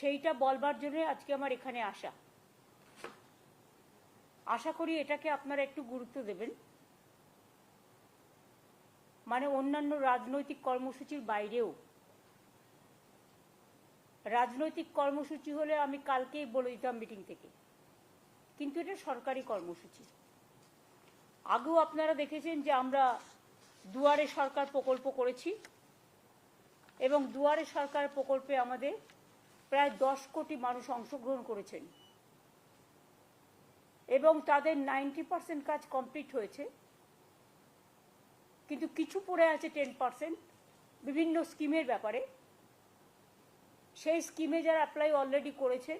সেইটা বলবার জন্য আজকে আমার এখানে আসা। আশা করি এটাকে আপনারা একটু গুরুত্ব দেবেন। মানে অন্যান্য রাজনৈতিক কর্মসূচির বাইরেও। রাজনৈতিক কর্মসূচি হলে আমি কালকেই বলে দিতাম মিটিং থেকে। কিন্তু এটা সরকারি কর্মসূচি। আগেও আপনারা দেখেছেন যে আমরা দুয়ারে সরকার প্রকল্প করেছি। এবং দুয়ারে সরকার প্রকল্পে আমাদের প্রায় দশ কোটি মানুষ অংশগ্রহণ করেছেন। এবং তাদের নাইনটি পার্সেন্ট কাজ কমপ্লিট হয়েছে। কিন্তু কিছু পড়ে আছে টেন পার্সেন্ট বিভিন্ন স্কিমের ব্যাপারে। সেই স্কিমে যারা অ্যাপ্লাই অলরেডি করেছেন,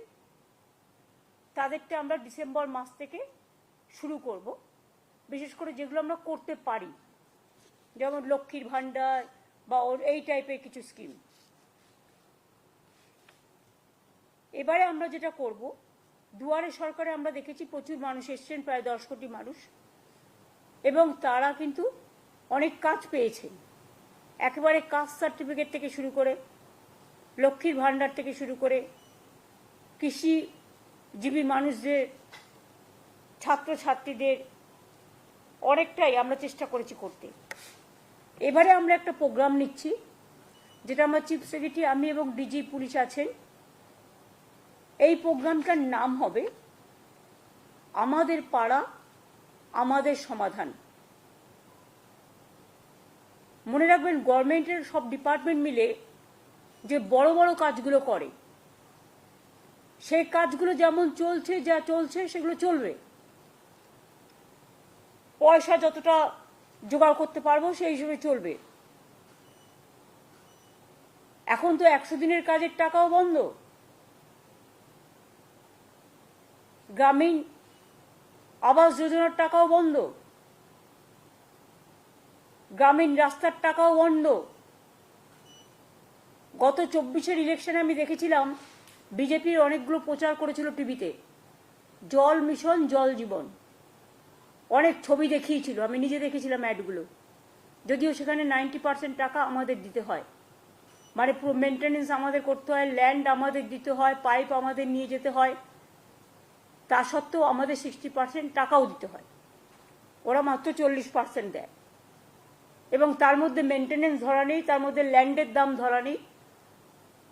তাদেরটা আমরা ডিসেম্বর মাস থেকে শুরু করব। বিশেষ করে যেগুলো আমরা করতে পারি, যেমন লক্ষ্মীর ভাণ্ডার বা ওর এই টাইপের কিছু স্কিম। এবারে আমরা যেটা করব, দুয়ারে সরকারে আমরা দেখেছি প্রচুর মানুষ এসছেন, প্রায় দশ কোটি মানুষ। এবং তারা কিন্তু অনেক কাজ পেয়েছেন। একেবারে কাস্ট সার্টিফিকেট থেকে শুরু করে, লক্ষ্মীর ভাণ্ডার থেকে শুরু করে, কৃষিজীবী মানুষদের, ছাত্রছাত্রীদের, অনেকটাই আমরা চেষ্টা করেছি করতে। এবারে আমরা একটা প্রোগ্রাম নিচ্ছি, যেটা আমার চিফ সেক্রেটারি, আমি এবং ডিজি পুলিশ আছেন। এই প্রোগ্রামটার নাম হবে আমাদের পাড়া, আমাদের সমাধান। মনে রাখবেন, গভর্নমেন্টের সব ডিপার্টমেন্ট মিলে যে বড় বড় কাজগুলো করে, সেই কাজগুলো যেমন চলছে যা চলছে, সেগুলো চলবে। পয়সা যতটা জোগাড় করতে পারব, সেই হিসেবে চলবে। এখন তো একশো দিনের কাজের টাকাও বন্ধ। গ্রামীণ আবাস যোজনার টাকাও বন্ধ। গ্রামীণ রাস্তার টাকাও বন্ধ। গত চব্বিশের ইলেকশনে আমি দেখেছিলাম, বিজেপির অনেকগুলো প্রচার করেছিল টিভিতে। জল মিশন, জল জীবন। অনেক ছবি দেখিয়েছিল, আমি নিজে দেখেছিলাম অ্যাডগুলো। যদিও সেখানে নাইনটি পার্সেন্ট টাকা আমাদের দিতে হয়। মানে পুরো মেনটেনেন্স আমাদের করতে হয় ল্যান্ড আমাদের দিতে হয় পাইপ আমাদের নিয়ে যেতে হয়। তা সত্ত্বেও আমাদের সিক্সটি পার্সেন্ট টাকাও দিতে হয়। ওরা মাত্র চল্লিশ পার্সেন্ট দেয়। এবং তার মধ্যে মেনটেনেন্স ধরা নেই, তার মধ্যে ল্যান্ডের দাম ধরা নেই,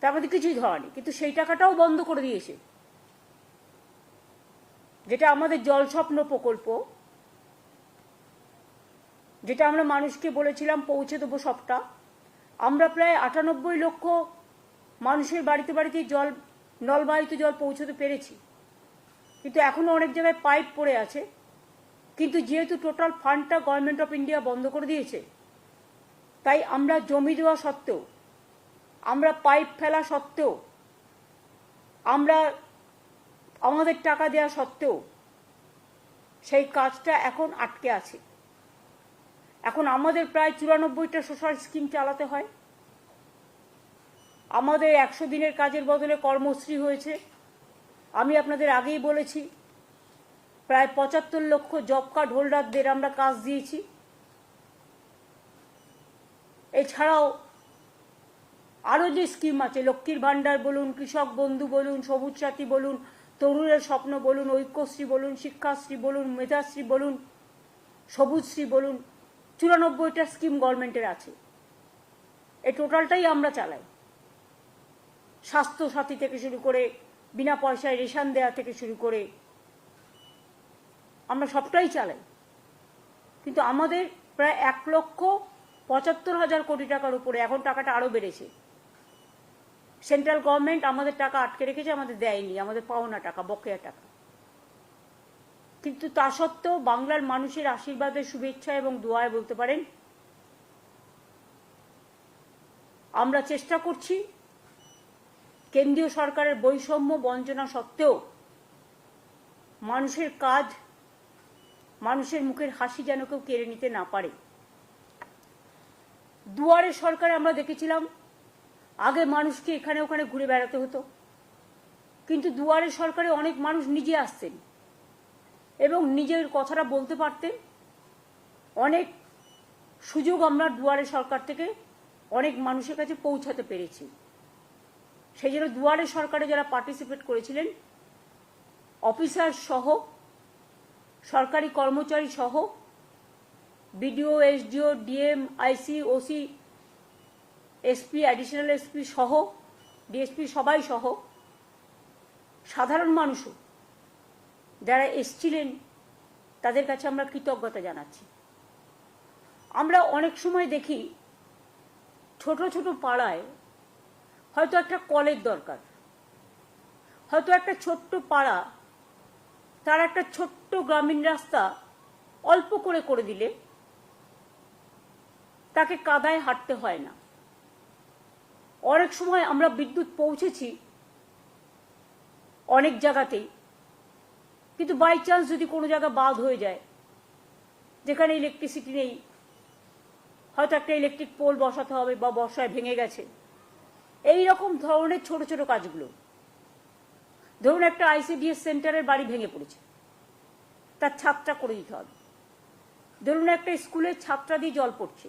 তার মধ্যে কিছুই ধরা নেই। কিন্তু সেই টাকাটাও বন্ধ করে দিয়েছে। যেটা আমাদের জল স্বপ্ন প্রকল্প, যেটা আমরা মানুষকে বলেছিলাম পৌঁছে দেবো সবটা। আমরা প্রায় আটানব্বই লক্ষ মানুষের বাড়িতে বাড়িতে জল, নলবাহিত জল পৌঁছতে পেরেছি। কিন্তু এখনও অনেক জায়গায় পাইপ পড়ে আছে। কিন্তু যেহেতু টোটাল ফান্ডটা গভর্নমেন্ট অফ ইন্ডিয়া বন্ধ করে দিয়েছে, তাই আমরা জমি দেওয়া সত্ত্বেও, আমরা পাইপ ফেলা সত্ত্বেও, আমরা আমাদের টাকা দেওয়া সত্ত্বেও সেই কাজটা এখন আটকে আছে। এখন আমাদের প্রায় চুরানব্বইটা সোশ্যাল স্কিম চালাতে হয়। আমাদের একশো দিনের কাজের বদলে কর্মশ্রী হয়েছে। আমি আপনাদের আগেই বলেছি, প্রায় পঁচাত্তর লক্ষ জব কার্ড হোল্ডারদের আমরা কাজ দিয়েছি। এছাড়াও আরও যে স্কিম আছে, লক্ষ্মীর ভাণ্ডার বলুন, কৃষক বন্ধু বলুন, সবুজ সাথী বলুন, তরুণের স্বপ্ন বলুন, ঐক্যশ্রী বলুন, শিক্ষাশ্রী বলুন, মেধাশ্রী বলুন, সবুজশ্রী বলুন, চুরানব্বইটা স্কিম গভর্নমেন্টের আছে। এই টোটালটাই আমরা চালাই। স্বাস্থ্য সাথী থেকে শুরু করে বিনা পয়সায় রেশন দেওয়া থেকে শুরু করে আমরা সবটাই চালাই। কিন্তু আমাদের প্রায় এক লক্ষ পঁচাত্তর হাজার কোটি টাকার উপরে এখন টাকাটা আরও বেড়েছে। সেন্ট্রাল গভর্নমেন্ট আমাদের টাকা আটকে রেখেছে, আমাদের দেয়নি, আমাদের পাওনা টাকা, বকেয়া টাকা। কিন্তু তা সত্ত্বেও বাংলার মানুষের আশীর্বাদের শুভেচ্ছা এবং দোয়ায় বলতে পারেন, আমরা চেষ্টা করছি কেন্দ্রীয় সরকারের বৈষম্য বঞ্চনা সত্ত্বেও মানুষের কাজ মানুষের মুখের হাসি যেন কেউ কেড়ে নিতে না পারে। দুয়ারে সরকারে আমরা দেখেছিলাম, আগে মানুষকে এখানে ওখানে ঘুরে বেড়াতে হতো। কিন্তু দুয়ারে সরকারে অনেক মানুষ নিজে আসতেন এবং নিজের কথাটা বলতে পারতেন। অনেক সুযোগ আমরা দুয়ারে সরকার থেকে অনেক মানুষের কাছে পৌঁছাতে পেরেছি। সেই জন্য দুয়ারে সরকারে যারা পার্টিসিপেট করেছিলেন অফিসার সহ, সরকারি কর্মচারী সহ BDO SDO DM IC OC SP additional SP সহ ডিএসপি সবাই সহ, সাধারণ মানুষও যারা এসছিলেন, তাদের কাছে আমরা কৃতজ্ঞতা জানাচ্ছি। আমরা অনেক সময় দেখি, ছোট ছোট পাড়ায় হয়তো একটা কলের দরকার। হয়তো একটা ছোট্ট পাড়া, তার একটা ছোট্ট গ্রামীণ রাস্তা অল্প করে করে দিলে তাকে কাদায় হাঁটতে হয় না। অনেক সময় আমরা বিদ্যুৎ পৌঁছেছি অনেক জায়গাতেই, কিন্তু বাই চান্স যদি কোনো জায়গা বাদ হয়ে যায়, যেখানে ইলেকট্রিসিটি নেই, হয়তো একটা ইলেকট্রিক পোল বসাতে হবে বা বর্ষায় ভেঙে গেছে। এই রকম ধরনের ছোট ছোট কাজগুলো। ধরুন একটা আইসিডিএস সেন্টারের বাড়ি ভেঙে পড়েছে। তার ছাদটা করে দিতে হবে। ধরুন একটা স্কুলের ছাদটা দিয়ে জল পড়ছে।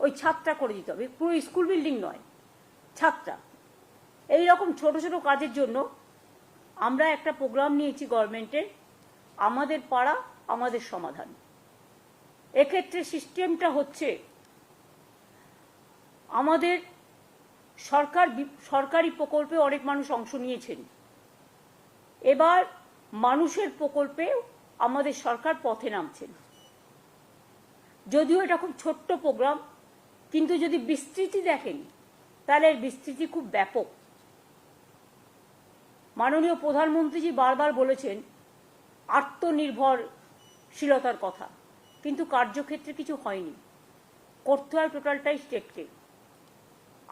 ওই ছাদটা করে দিতে হবে। পুরো স্কুল বিল্ডিং নয়, ছাদটা। এই রকম ছোট ছোট কাজের জন্য আমরা একটা প্রোগ্রাম নিয়েছি গভর্নমেন্টের, আমাদের পাড়া, আমাদের সমাধান। এক্ষেত্রে সিস্টেমটা হচ্ছে, আমাদের সরকার সরকারি প্রকল্পে অনেক মানুষ অংশ নিয়েছেন। এবার মানুষের প্রকল্পে আমাদের সরকার পথে নামছেন। যদিও এটা খুব ছোট্ট প্রোগ্রাম, কিন্তু যদি বিস্তৃতি দেখেন, তাহলে এর বিস্তৃতি খুব ব্যাপক। মাননীয় প্রধানমন্ত্রীজি বারবার বলেছেন, আত্মনির্ভরশীলতার কথা, কিন্তু কার্যক্ষেত্রে কিছু হয়নি। করতে হয় টোটালটাই স্টেটকে।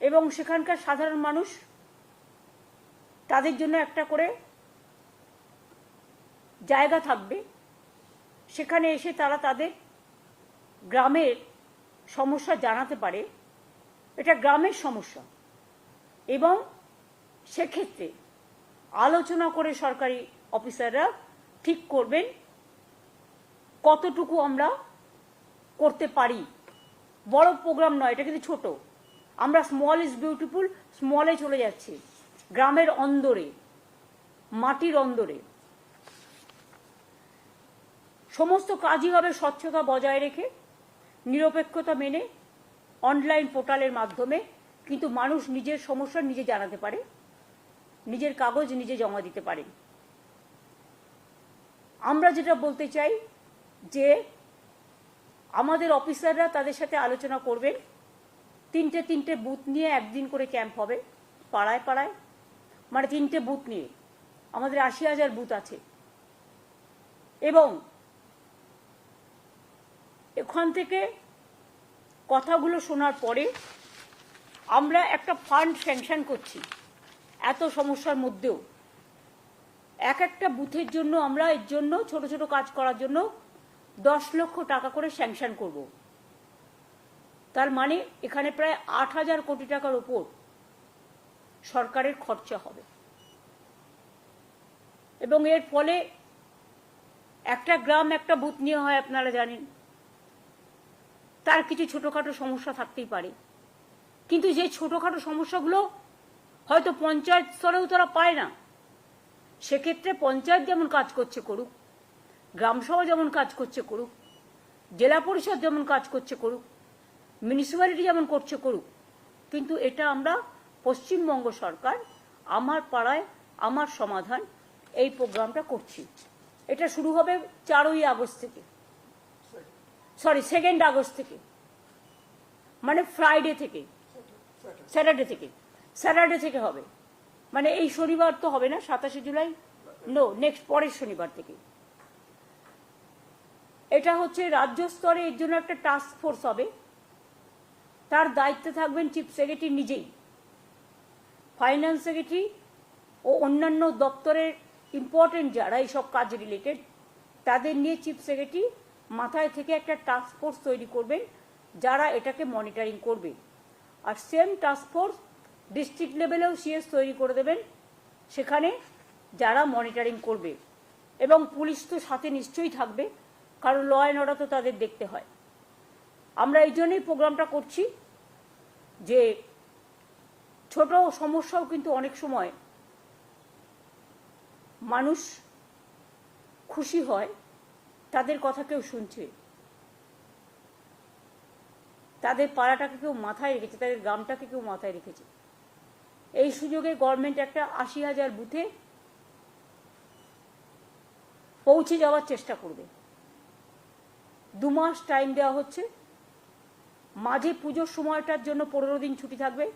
এবং সেখানকার সাধারণ মানুষ তাদের জন্য একটা করে জায়গা থাকবে। সেখানে এসে তারা তাদের গ্রামের সমস্যা জানাতে পারে। এটা গ্রামের সমস্যা। এবং সেক্ষেত্রে আলোচনা করে সরকারি অফিসাররা ঠিক করবেন কতটুকু আমরা করতে পারি। বড় প্রোগ্রাম নয়, এটা কিন্তু ছোট। আমরা স্মল ইজ বিউটিফুল স্মলে চলে যাচ্ছি। গ্রামের অন্দরে, মাটির অন্দরে। সমস্ত কাজই হবে স্বচ্ছতা বজায় রেখে, নিরপেক্ষতা মেনে অনলাইন পোর্টালের মাধ্যমে। কিন্তু মানুষ নিজের সমস্যা নিজে জানাতে পারে, নিজের কাগজ নিজে জমা দিতে পারে। আমরা যেটা বলতে চাই যে, আমাদের অফিসাররা তাদের সাথে আলোচনা করবেন। তিনটে তিনটে বুথ নিয়ে একদিন করে ক্যাম্প হবে, পাড়ায় পাড়ায়। মানে তিনটে বুথ নিয়ে। আমাদের আশি হাজার বুথ আছে। এবং এখান থেকে কথাগুলো শোনার পরে আমরা একটা ফান্ড স্যাংশন করছি, এত সমস্যার মধ্যেও। এক একটা বুথের জন্য আমরা এর জন্য ছোট ছোট কাজ করার জন্য দশ লক্ষ টাকা করে স্যাংশন করব। তার মানে এখানে প্রায় আট হাজার কোটি টাকার ওপর সরকারের খরচা হবে। এবং এর ফলে একটা গ্রাম, একটা বুথ নিয়ে হয় আপনারা জানেন। তার কিছু ছোটোখাটো সমস্যা থাকতেই পারে। কিন্তু যে ছোটোখাটো সমস্যাগুলো হয়তো পঞ্চায়েত স্তরেও তারা পায় না, সেক্ষেত্রে পঞ্চায়েত যেমন কাজ করছে করুক, গ্রামসভা যেমন কাজ করছে করুক, জেলা পরিষদ যেমন কাজ করছে করুক মিউনিসিপ্যালিটি যেমন করছে করুক, কিন্তু এটা আমরা পশ্চিমবঙ্গ সরকার, আমার পাড়ায় আমার সমাধান এই প্রোগ্রামটা করছি। এটা শুরু হবে চারই আগস্ট থেকে। সরি সেকেন্ড আগস্ট থেকে। মানে ফ্রাইডে থেকে। স্যাটারডে থেকে। স্যাটারডে থেকে হবে। মানে এই শনিবার তো হবে না, সাতাশে জুলাই? নো নেক্সট পরের শনিবার থেকে। এটা হচ্ছে রাজ্য স্তরে এর জন্য একটা টাস্ক ফোর্স হবে। তার দায়িত্বে থাকবেন চিফ সেক্রেটারি নিজেই। ফাইন্যান্স সেক্রেটারি ও অন্যান্য দপ্তরের ইম্পর্টেন্ট যারা এইসব কাজ রিলেটেড তাদের নিয়ে চিফ সেক্রেটারি মাথায় থেকে একটা টাস্ক ফোর্স তৈরি করবেন, যারা এটাকে মনিটরিং করবে। আর সেম টাস্ক ফোর্স ডিস্ট্রিক্ট লেভেলেও সিএস তৈরি করে দেবেন, সেখানে যারা মনিটরিং করবে। এবং পুলিশ তো সাথে নিশ্চয়ই থাকবে, কারণ ল অ্যান্ড অর্ডার তো তাদের দেখতে হয়। আমরা এই জন্যই প্রোগ্রামটা করছি যে ছোট সমস্যাও কিন্তু অনেক সময় মানুষ খুশি হয়, তাদের কথা কেউ শুনছে। তাদের পাড়াটাকে কেউ মাথায় রেখেছে, তাদের গ্রামটাকে কেউ মাথায় রেখেছে। এই সুযোগে গভর্নমেন্ট একটা আশি হাজার বুথে পৌঁছে যাওয়ার চেষ্টা করবে। দু মাস টাইম দেওয়া হচ্ছে। মাঝে পুজোর সময়টার জন্য পনেরো দিন ছুটি থাকবে,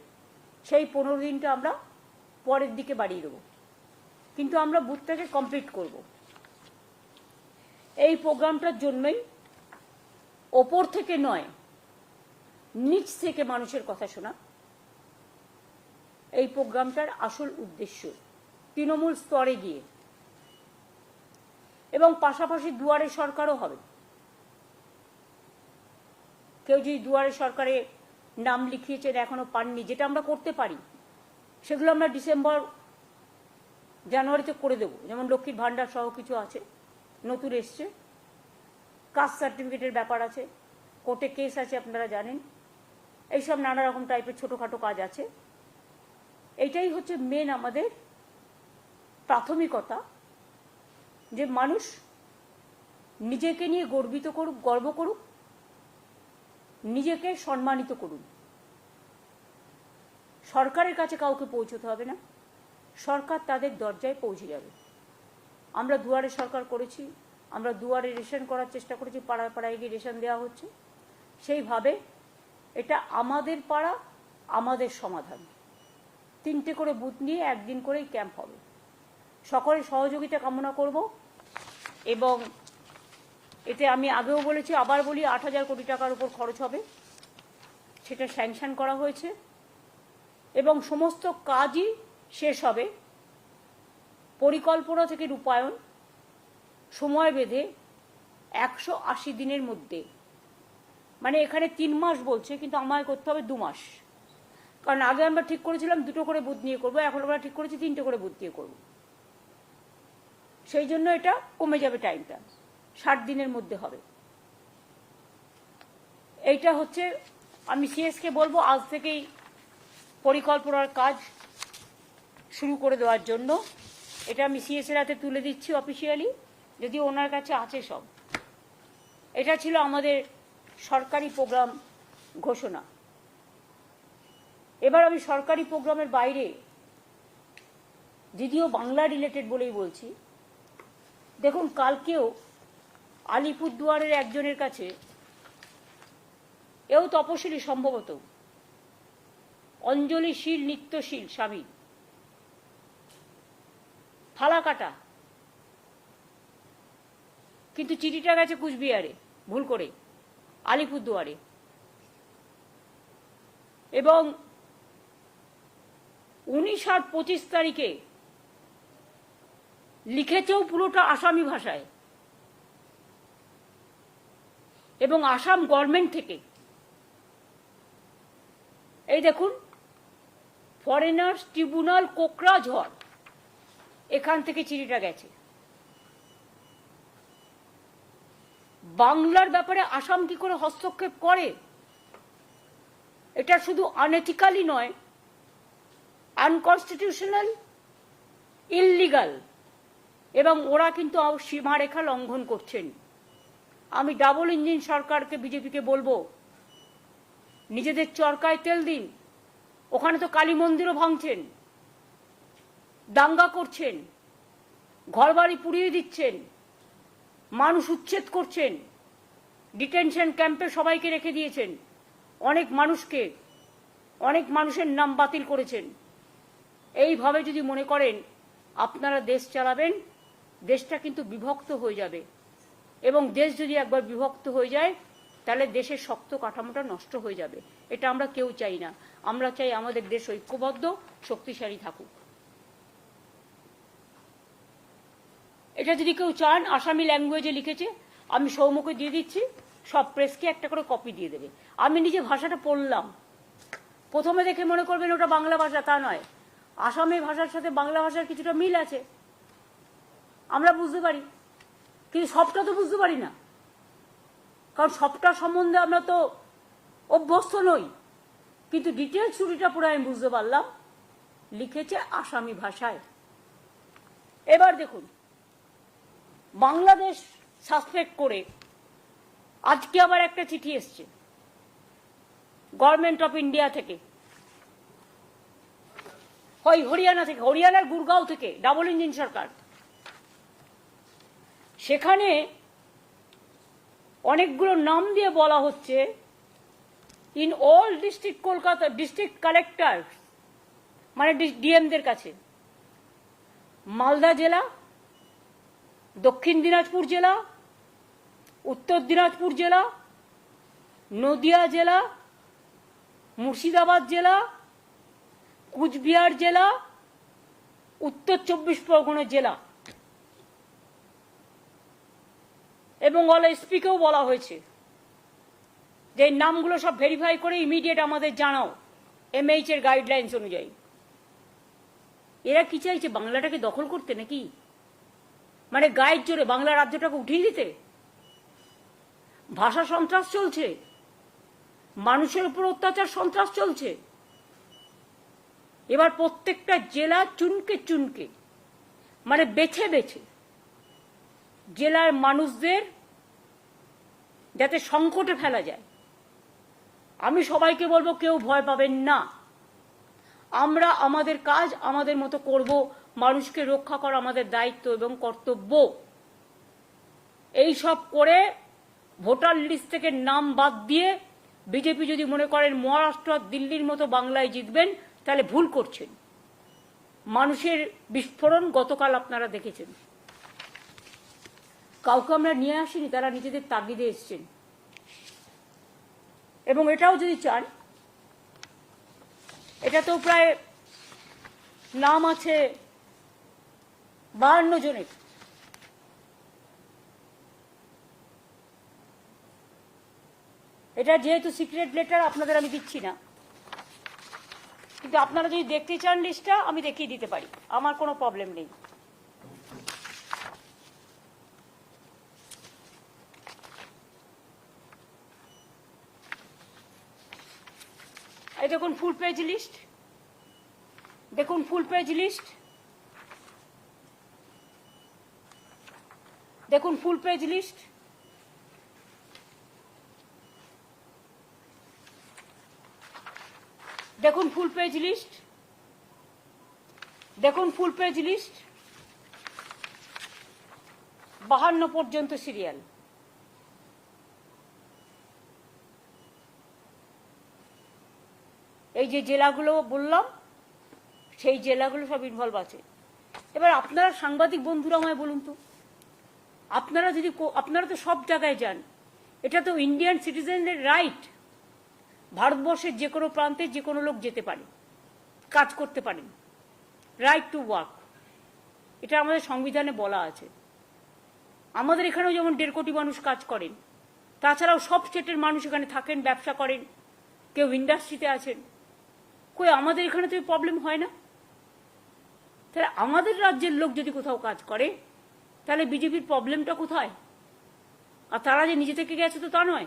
সেই পনেরো দিনটা আমরা পরের দিকে বাড়িয়ে দেবো। কিন্তু আমরা বুথটাকে কমপ্লিট করব। এই প্রোগ্রামটার জন্যই ওপর থেকে নয়, নিচ থেকে মানুষের কথা শোনা। এই প্রোগ্রামটার আসল উদ্দেশ্য তৃণমূল স্তরে গিয়ে। এবং পাশাপাশি দুয়ারে সরকারও হবে। কেউ যদি দুয়ারে সরকারে নাম লিখিয়েছেন এখনও পাননি, যেটা আমরা করতে পারি, সেগুলো আমরা ডিসেম্বর, জানুয়ারিতে করে দেবো। যেমন লক্ষ্মীর ভাণ্ডার সহ কিছু আছে, নতুন এসছে। কাস্ট সার্টিফিকেটের ব্যাপার আছে, কোর্টে কেস আছে, আপনারা জানেন। এইসব নানা রকম টাইপের ছোটোখাটো কাজ আছে। এইটাই হচ্ছে মেন আমাদের প্রাথমিকতা, যে মানুষ নিজেকে নিয়ে গর্বিত করুক, গর্ব করুক নিজেকে সম্মানিত করুন। সরকারের কাছে কাউকে পৌঁছতে হবে না। সরকার তাদের দরজায় পৌঁছে যাবে। আমরা দুয়ারে সরকার করেছি, আমরা দুয়ারে রেশন করার চেষ্টা করেছি, পাড়ায় পাড়ায় গিয়ে রেশন দেওয়া হচ্ছে। সেইভাবে এটা আমাদের পাড়া, আমাদের সমাধান। তিনটে করে বুথ নিয়ে একদিন করেই ক্যাম্প হবে। সকলের সহযোগিতা কামনা করব এবং এতে আমি আগেও বলেছি, আবার বলি আট হাজার কোটি টাকার উপর খরচ হবে। সেটা স্যাংশন করা হয়েছে। এবং সমস্ত কাজই শেষ হবে। পরিকল্পনা থেকে রূপায়ণ, সময় বেঁধে একশো আশি দিনের মধ্যে। মানে এখানে তিন মাস বলছে, কিন্তু আমায় করতে হবে দু মাস। কারণ আগে আমরা ঠিক করেছিলাম দুটো করে বুথ নিয়ে করব, এখন আমরা ঠিক করেছি তিনটে করে বুথ দিয়ে করব। সেই জন্য এটা কমে যাবে টাইমটা ষাট দিনের মধ্যে হবে। এইটা হচ্ছে, আমি সিএসকে বলব আজ থেকেই পরিকল্পনার কাজ শুরু করে দেওয়ার জন্য। এটা আমি সিএসের হাতে তুলে দিচ্ছি অফিসিয়ালি যদি ওনার কাছে আছে সব। এটা ছিল আমাদের সরকারি প্রোগ্রাম ঘোষণা। এবার আমি সরকারি প্রোগ্রামের বাইরে, যদিও বাংলা রিলেটেড বলেই বলছি, দেখুন কালকেও আলিপুরদুয়ারের একজনের কাছে এও তপশিলি সম্ভবত। অঞ্জলিশীল নিত্যশীল স্বামী। থালা কাটা। কিন্তু চিঠিটা গেছে কুচবিহারে, ভুল করে, আলিপুরদুয়ারে। এবং উনিশ আর পঁচিশ তারিখে লিখেছেও পুরোটা আসামি ভাষায়। এবং আসাম গভর্নমেন্ট থেকে। এই দেখুন ফরেনার্স ট্রিব্যুনাল কোকরাঝড়। এখান থেকে চিঠিটা গেছে। বাংলার ব্যাপারে আসাম কি করে হস্তক্ষেপ করে? এটা শুধু আনএথিক্যালি নয় আনকনস্টিটিউশনাল ইললিগাল এবং ওরা কিন্তু সীমারেখা লঙ্ঘন করছেন। আমি ডাবল ইঞ্জিন সরকারকে বিজেপিকে বলব, নিজেদের চরকায় তেল দিন। ওখানে তো কালী মন্দিরও ভাঙছেন, দাঙ্গা করছেন, ঘরবাড়ি পুড়িয়ে দিচ্ছেন, মানুষ উচ্ছেদ করছেন ডিটেনশন ক্যাম্পে সবাইকে রেখে দিয়েছেন, অনেক মানুষকে, অনেক মানুষের নাম বাতিল করেছেন। এইভাবে যদি মনে করেন, আপনারা দেশ চালাবেন, দেশটা কিন্তু বিভক্ত হয়ে যাবে। এবং দেশ যদি একবার বিভক্ত হয়ে যায়, তাহলে দেশের শক্ত কাঠামোটা নষ্ট হয়ে যাবে। এটা আমরা কেউ চাই না। আমরা চাই আমাদের দেশ ঐক্যবদ্ধ, শক্তিশালী থাকুক। এটা যদি কেউ চান, আসামি ল্যাঙ্গুয়েজে লিখেছে, আমি সৌমুখে দিয়ে দিচ্ছি, সব প্রেসকে একটা করে কপি দিয়ে দেবে। আমি নিজে ভাষাটা পড়লাম। প্রথমে দেখে মনে করবেন ওটা বাংলা ভাষা, তা নয়। আসামি ভাষার সাথে বাংলা ভাষার কিছুটা মিল আছে। আমরা বুঝতে পারি। কিন্তু সবটা তো বুঝতে পারি না। কারণ সবটা সম্বন্ধে আমরা তো অভ্যস্ত নই। কিন্তু ডিটেলস ছুটিটা পুরো আমি বুঝতে পারলাম। লিখেছে আসামি ভাষায়। এবার দেখুন, বাংলাদেশ সাসপেক্ট করে আজকে আবার একটা চিঠি এসছে গভর্নমেন্ট অফ ইন্ডিয়া থেকে। হয় হরিয়ানা থেকে, হরিয়ানার গুরগাঁও থেকে ডাবল ইঞ্জিন সরকার। সেখানে অনেকগুলো নাম দিয়ে বলা হচ্ছে in all district Kolkata district collector মানে ডিএমদের কাছে। মালদা জেলা, দক্ষিণ দিনাজপুর জেলা, উত্তর দিনাজপুর জেলা, নদিয়া জেলা, মুর্শিদাবাদ জেলা, কুচবিহার জেলা, উত্তর চব্বিশ পরগনা জেলা। এবং অল এসপিকেও বলা হয়েছে। যে নামগুলো সব ভেরিফাই করে ইমিডিয়েট আমাদের জানাও এমএইচ এর গাইডলাইন্স অনুযায়ী। এরা কি চাইছে, বাংলাটাকে দখল করতে নাকি? মানে গায়ের জোরে বাংলা রাজ্যটাকে উঠিয়ে দিতে? ভাষা সন্ত্রাস চলছে। মানুষের উপর অত্যাচার সন্ত্রাস চলছে। এবার প্রত্যেকটা জেলা চুনকে চুনকে মানে বেছে বেছে, জেলার মানুষদের যাতে সংকটে ফেলা যায়। আমি সবাইকে বলব, কেউ ভয় পাবেন না। আমরা আমাদের কাজ আমাদের মতো করব, মানুষকে রক্ষা করা আমাদের দায়িত্ব এবং কর্তব্য। এই সব করে ভোটার লিস্ট থেকে নাম বাদ দিয়ে বিজেপি যদি মনে করেন মহারাষ্ট্র দিল্লির মতো বাংলায় জিতবেন, তাহলে ভুল করছেন। মানুষের বিস্ফোরণ গতকাল আপনারা দেখেছেন। কাউকে আমরা নিয়ে আসিনি, তারা নিজেদের তাগিদে এসছেন। এবং এটাও যদি চান, এটা তো প্রায় নাম আছে বাহান্ন জনের। এটা যেহেতু সিক্রেট লেটার আপনাদের আমি দিচ্ছি না। কিন্তু আপনারা যদি দেখতে চান লিস্টটা আমি দেখিয়ে দিতে পারি। আমার কোনো প্রবলেম নেই। দেখুন ফুল পেজ লিস্ট দেখুন ফুল পেজ লিস্ট দেখুন ফুল পেজ লিস্ট দেখুন ফুল পেজ লিস্ট দেখুন ফুল পেজ লিস্ট বাহান্ন পর্যন্ত সিরিয়াল এই যে জেলাগুলো বললাম, সেই জেলাগুলো সব ইনভলভ আছে। এবার আপনারা সাংবাদিক বন্ধুরা আমায় বলুন তো, আপনারা যদি আপনারা তো সব জায়গায় যান, এটা তো ইন্ডিয়ান সিটিজেনদের রাইট ভারতবর্ষের যে কোনো প্রান্তে যে কোনো লোক যেতে পারে, কাজ করতে পারেন রাইট টু ওয়ার্ক এটা আমাদের সংবিধানে বলা আছে। আমাদের এখানেও যেমন দেড় কোটি মানুষ কাজ করেন, তাছাড়াও সব স্টেটের মানুষ এখানে থাকেন, ব্যবসা করেন, কেউ ইন্ডাস্ট্রিতে আছেন কই আমাদের এখানে তো প্রবলেম হয় না? তাহলে আমাদের রাজ্যের লোক যদি কোথাও কাজ করে, তাহলে বিজেপির প্রবলেমটা কোথায়? আর তারা যে নিজে থেকে গেছে তো তা নয়।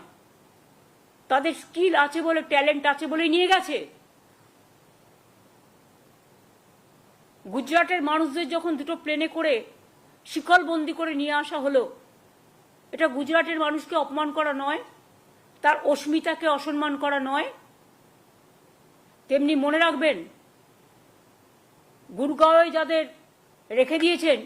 তাদের স্কিল আছে বলে ট্যালেন্ট আছে বলেই নিয়ে গেছে। গুজরাটের মানুষদের যখন দুটো প্লেনে করে শিকলবন্দি করে নিয়ে আসা হলো, এটা গুজরাটের মানুষকে অপমান করা নয়, তার অস্মিতাকে অসম্মান করা নয় তেমনি মনে রাখবেন গুরগাঁওয়ে যাদের রেখে দিয়েছেন